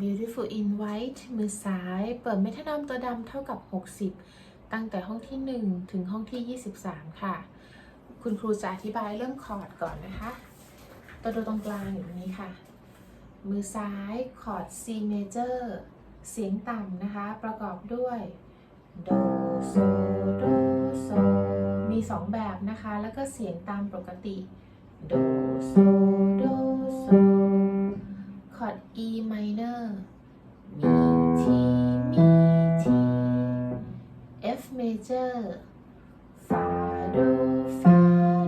Beautiful in White มือซ้าย เปิดเมทานอมตัวดำเท่ากับ 60 ตั้งแต่ห้องที่ 1 ถึงห้องที่ 23 ค่ะ คุณครูจะอธิบายเรื่องคอร์ดก่อนนะคะ ตัวโดตรงกลางอยู่ตรงนี้ค่ะ มือซ้ายคอร์ด C major เสียงต่ำนะคะ ประกอบด้วยโดโซโดโซมี 2 แบบนะคะ แล้วก็เสียงตามปกติโดโซโดโซ ด E minor มีทีมีที F major ฟาโดฟา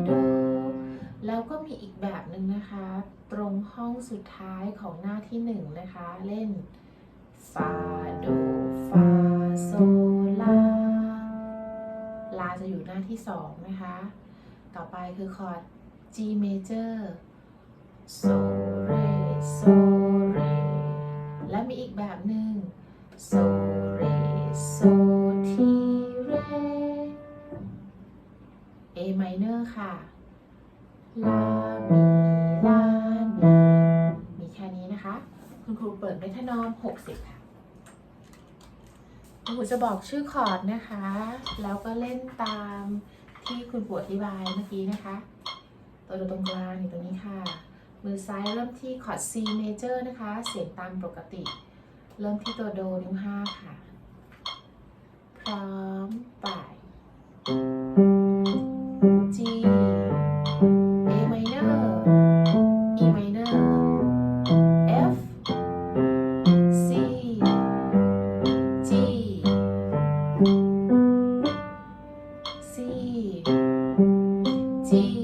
โดแล้วก็มีอีกแบบหนึ่งนะคะ ตรงห้องสุดท้ายของหน้าที่หนึ่งนะคะ เล่นฟาโดฟาโซลาลาจะอยู่หน้าที่สองนะคะ ต่อไปคือคอร์ด G major โซเรโซ ค่ะ ลา มีลามีมีแค่นี้นะคะ คุณครูเปิดเมทานอม60 ค่ะ คุณครูจะบอกชื่อคอร์ดนะคะ แล้วก็เล่นตามที่คุณปู่อธิบายเมื่อกี้นะคะ ตัวตรงกลางอยู่ตรงนี้ค่ะ มือซ้ายเริ่มที่คอร์ด C major นะคะ เสียงตามปกติ เริ่มที่ตัวโดนิ้วห้าค่ะ พร้อม G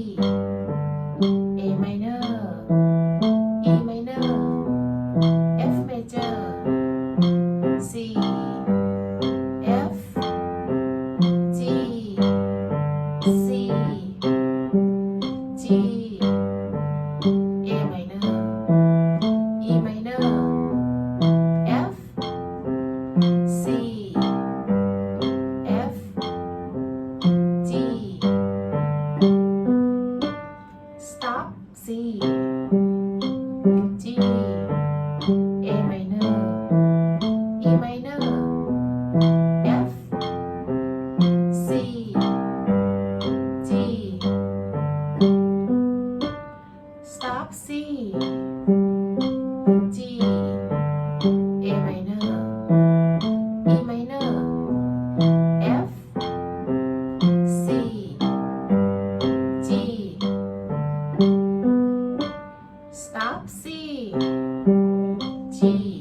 A minor. E minor. F. C. G. Stop C. G.